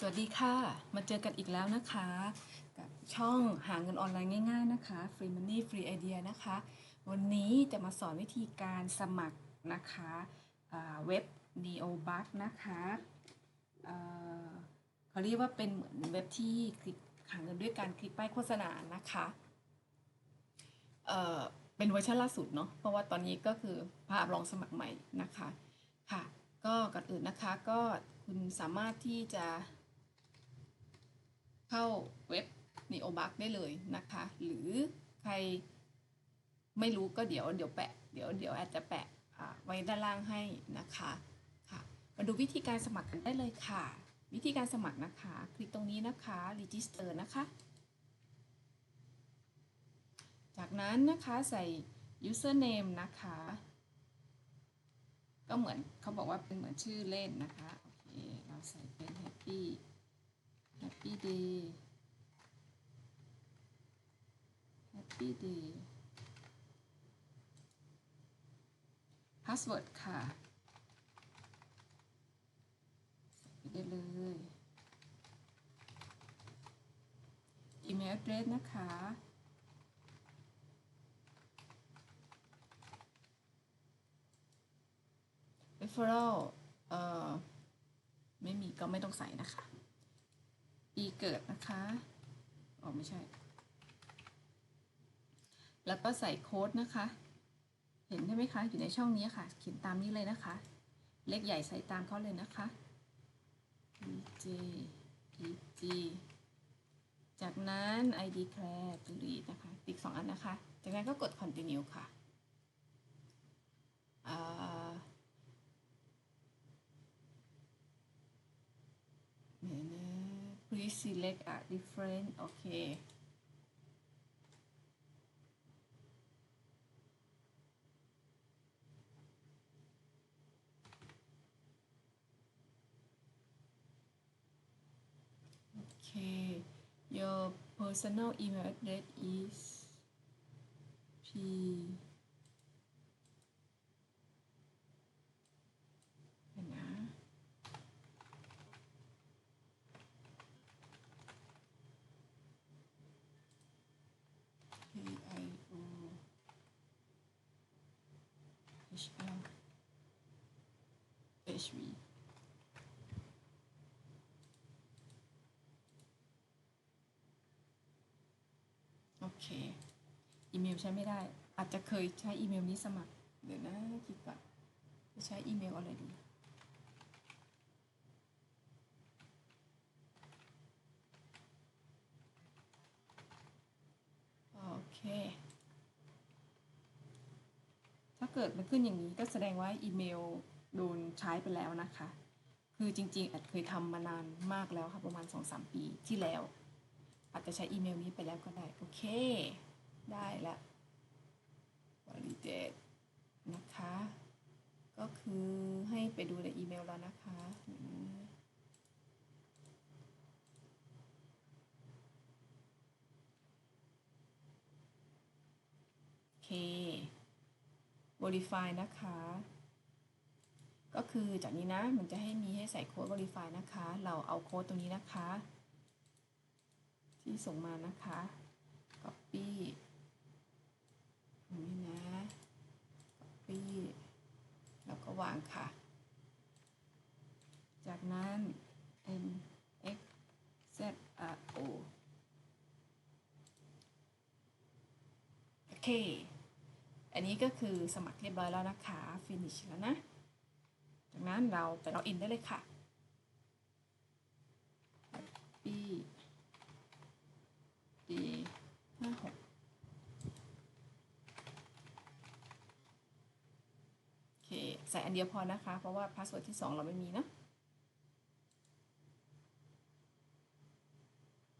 สวัสดีค่ะ มาเจอกันอีกแล้วนะคะ กับช่องหาเงินออนไลน์ง่าย ๆนะคะ Free Money Free Idea นะคะ วันนี้จะมาสอนวิธีการสมัครนะคะอ่าเว็บ NeoBug นะคะเอ่อเขาเรียกว่าเป็นเหมือนเว็บที่คลิกหาเงินด้วยการคลิกป้ายโฆษณานะคะเอ่อเป็นเวอร์ชันล่าสุดเนาะเพราะว่าตอนนี้ก็คือภาพลองสมัครใหม่นะคะค่ะ ก็ก่อนอื่นนะคะก็คุณสามารถที่จะ เข้าเว็บ NeoBug ได้เลยนะคะ หรือใครไม่รู้ก็เดี๋ยวเดี๋ยวแปะเดี๋ยวเดี๋ยวอาจจะแปะไว้ด้านล่างให้นะคะค่ะมาดูวิธีการสมัครกันได้เลยค่ะ วิธีการสมัครนะคะ คลิกตรงนี้นะคะ register นะคะ จากนั้นนะคะใส่ username นะคะ ก็เหมือนเขาบอกว่าเป็นเหมือนชื่อเล่นนะคะ โอเค เราใส่เป็น happy Happy Day Happy Day Password ค่ะไปได้เลย Email address นะคะเรฟเฟอรัลเอ่อ ไม่มีก็ไม่ต้องใส่นะคะ ปีเกิดนะคะอ๋อไม่ใช่ แล้วก็ใส่โค้ดนะคะ เห็นใช่ไหมคะอยู่ในช่องนี้ค่ะ เขียนตามนี้เลยนะคะ เลขใหญ่ใส่ตามเขาเลยนะคะ dj dg จากนั้น i declare to read นะคะ ติ๊กสองอันนะคะ จากนั้นก็กด continue ค่ะอ่า เดี๋ยวนะ please select a different โอเคโอเค your personal email address is p H1 HV โอเค อีเมลใช้ไม่ได้ อาจจะเคยใช้อีเมลนี้สมัคร เดี๋ยวนะคิดก่อนจะใช้อีเมลอะไรดีโอเค เกิดมันขึ้นอย่างนี้ก็แสดงว่าอีเมลโดนใช้ไปแล้วนะคะ คือจริงๆอาจเคยทำมานานมากแล้วค่ะประมาณ 2-3 ปีที่แล้ว อาจจะใช้อีเมลนี้ไปแล้วก็ได้ โอเค ได้ละ validate นะคะ ก็คือให้ไปดูในอีเมลแล้วนะคะอืม โอเค verify นะคะ ก็คือจากนี้นะ มันจะให้มีให้ใส่โค้ด verify นะคะ เราเอาโค้ดตรงนี้นะคะ ที่ส่งมานะคะ copy ตรงนี้นะ copy แล้วก็วางค่ะ จากนั้น n x z r o โอเค อันนี้ก็คือสมัครเรียบร้อยแล้วนะคะ finish แล้วนะ จากนั้นเราไปล็อกอินได้เลยค่ะ happy day ห้าหกโอเค ใส่อันเดียวพอนะคะ เพราะว่าพาสเวิร์ดที่สองเราไม่มีนะ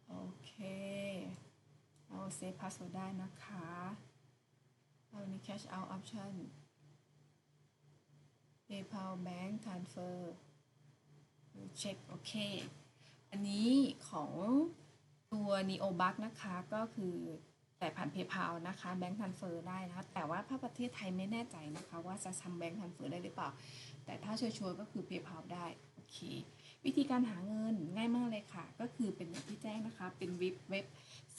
โอเค เราเซฟพาสเวิร์ดได้นะคะ เรามี cash out option PayPal Bank Transfer เช็คโอเค อันนี้ของตัว NeoBug นะคะก็คือแต่ผ่าน PayPal นะคะ Bank Transfer ได้นะคะ แต่ว่าถ้าประเทศไทยไม่แน่ใจนะคะ ว่าจะทำ Bank Transfer ได้หรือเปล่า แต่ถ้าชัวร์ๆก็คือ PayPal ได้ โอเค วิธีการหาเงินง่ายมากเลยค่ะ ก็คือเป็นอย่างที่แจ้งนะคะ เป็นเว็บเว็บ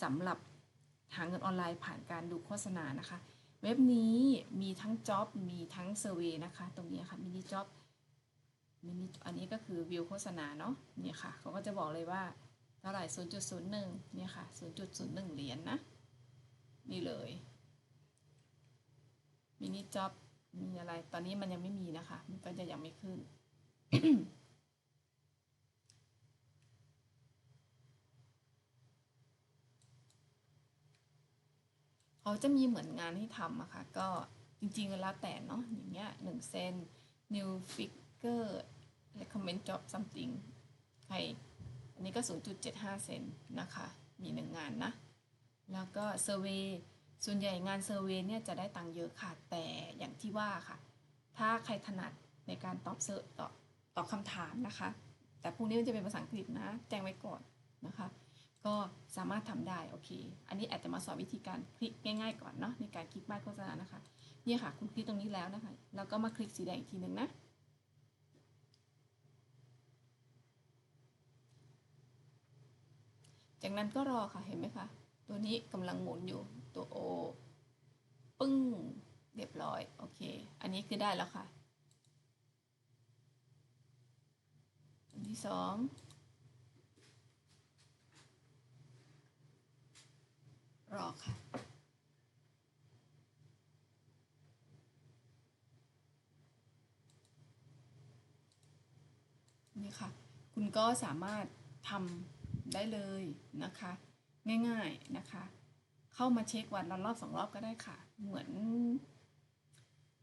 สำหรับหาเงินออนไลน์ผ่านการดูโฆษณานะคะ เว็บนี้มีทั้งจ็อบมีทั้งเซอร์วยนะคะ ตรงนี้ค่ะมินิจ็อบมินิอันนี้ก็คือวิวโฆษณาเนาะเนี่ยค่ะเขาก็จะบอกเลยว่าเท่าไหร่ 0.01 เนี่ยค่ะ 0.01 เหรียญนนะนี่เลยมินิจ็อบมีอะไร ตอนนี้มันยังไม่มีนะคะ มันก็จะยังไม่ขึ้น เขาจะมีเหมือนงานให้ทำอะค่ะ ก็จริงๆก็แล้วแต่เนาะอย่างเงี้ยหนึ่งเซน new figure recommend job something ใครอันนี้ก็ 0.75 เซนนะคะ มีหนึ่งงานนะ แล้วก็เซอร์เวยส่วนใหญ่งานเซอร์เวยเนี่ยจะได้ตังค์เยอะค่ะ แต่อย่างที่ว่าค่ะ ถ้าใครถนัดในการตอบเซอร์ตอบตอบคำถามนะคะ แต่พวกนี้มันจะเป็นภาษาอังกฤษนะ แจ้งไว้ก่อนนะคะ ก็สามารถทำได้โอเค อันนี้อาจจะมาสอนวิธีการคลิกง่ายๆก่อนเนาะในการคลิกป้ายโฆษณานะคะเนี่ยค่ะ คุณคลิกตรงนี้แล้วนะคะแล้วก็มาคลิกสีแดงอีกทีหนึ่งนะจากนั้นก็รอค่ะเห็นไหมคะ ตัวนี้กำลังหมุนอยู่ตัว O ปึ้งเรียบร้อยโอเค อันนี้คือได้แล้วค่ะอันที่สอง รอค่ะนี่ค่ะ คุณก็สามารถทำได้เลยนะคะ ง่ายๆนะคะ เข้ามาเช็ควันละรอบสองรอบก็ได้ค่ะ เหมือน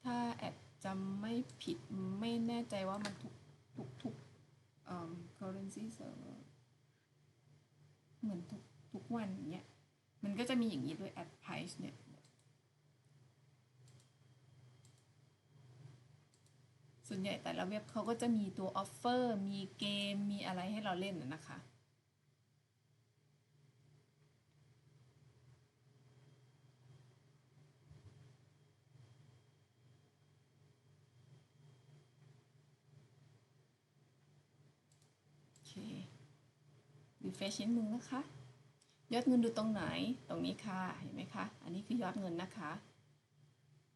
ถ้าแอดจำไม่ผิดไม่แน่ใจว่ามันทุกทุกทุกเอ่อ currency server เหมือนทุกทุกวันอย่างเงี้ย มันก็จะมีอย่างนี้ด้วย add price เนี่ยส่วนใหญ่แต่ละเว็บเขาก็จะมีตัวออฟเฟอร์มีเกม มีอะไรให้เราเล่นนะคะ โอเค refresh นิดนึงนะคะ ยอดเงินดูตรงไหนตรงนี้ค่ะเห็นไหมคะ อันนี้คือยอดเงินนะคะ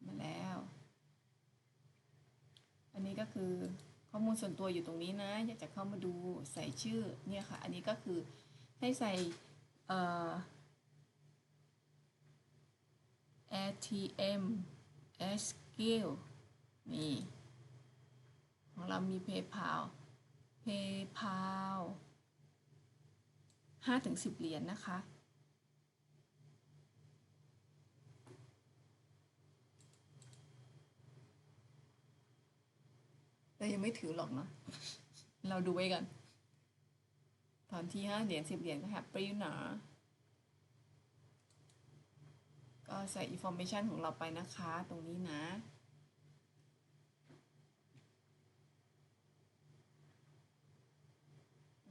มาแล้ว อันนี้ก็คือข้อมูลส่วนตัวอยู่ตรงนี้นะ อยากจะเข้ามาดูใส่ชื่อเนี่ยค่ะ อันนี้ก็คือให้ใส่เอ่อ ATM skill นี่ ของเรามี PayPal PayPal ห้าถึงสิบเหรียญนะคะแต่ยังไม่ถือหรอกเนาะเราดูไว้กัน ตอนที่ห้าเหรียญสิบเหรียญก็แฮปปี้นะก็ใส่ information ของเราไปนะคะ ตรงนี้นะ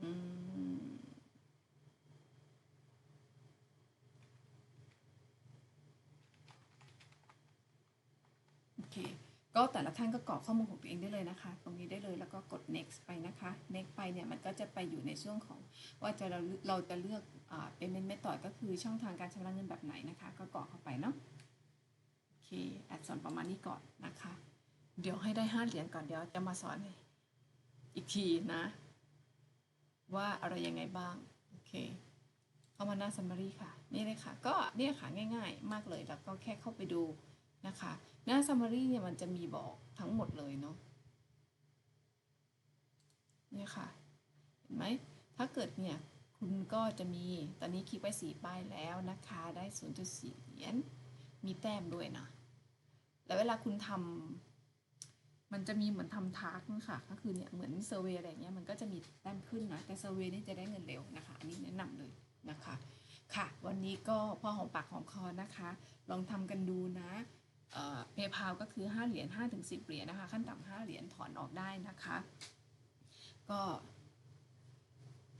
อืม โอเค ก็แต่ละท่านก็กรอกข้อมูลของตัวเองได้เลยนะคะ ตรงนี้ได้เลยแล้วก็กด next ไปนะคะ next ไปเนี่ยมันก็จะไปอยู่ในช่วงของว่าจะเราเราจะเลือกอ่า payment method ก็คือช่องทางการชำระเงินแบบไหนนะคะ ก็กรอกเข้าไปเนาะโอเคแอดสอนประมาณนี้ก่อนนะคะ เดี๋ยวให้ได้ห้าเหรียญก่อนเดี๋ยวจะมาสอนอีกทีนะ ว่าอะไรยังไงบ้างโอเคเข้ามาหน้า summary ค่ะนี่เลยค่ะ ก็เนี่ยค่ะง่าย ๆ มากเลยแล้วก็แค่เข้าไปดูนะคะ หน้า summary เนี่ยมันจะมีบอกทั้งหมดเลยเนาะเนี่ยค่ะ เห็นไหม ถ้าเกิดเนี่ย คุณก็จะมี ตอนนี้คลิกไปสี่ป้ายแล้วนะคะ ได้ 0.4 เหรียญ มีแต้มด้วยนะ แล้วเวลาคุณทำ มันจะมีเหมือนทำทาร์กนะคะก็คือเนี่ย เหมือนเซอร์เวยอะไรเงี้ย มันก็จะมีแต้มขึ้นนะ แต่เซอร์เวยนี่จะได้เงินเร็วนะคะ อันนี้แนะนำเลยนะคะ ค่ะ วันนี้ก็พอหอมปากหอมคอนะคะ ลองทำกันดูนะ PayPal ก็คือ 5 เหรียญ5ถึง10 เหรียญนะคะ ขั้นต่ำ5เหรียญถอนออกได้นะคะ ก็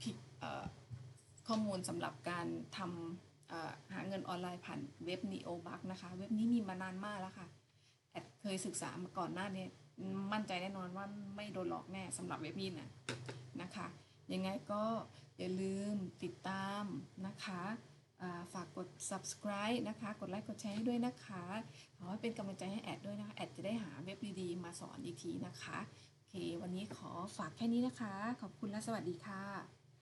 พิกเอ่อข้อมูลสำหรับการทำหาเงินออนไลน์ผ่านเว็บ NeoBug นะคะ เว็บนี้มีมานานมากแล้วค่ะแอดเคยศึกษามาก่อนหน้านี้มั่นใจแน่นอนว่าไม่โดนหลอกแน่สำหรับเว็บนี้นะนะคะ ยังไงก็อย่าลืมติดตามนะคะ ฝากกด subscribe นะคะ กดไลค์ กดแชร์ให้ด้วยนะคะ ขอให้เป็นกำลังใจให้แอดด้วยนะคะ แอดจะได้หาเว็บดีๆ มาสอนอีกทีนะคะ โอเค วันนี้ขอฝากแค่นี้นะคะ ขอบคุณและสวัสดีค่ะ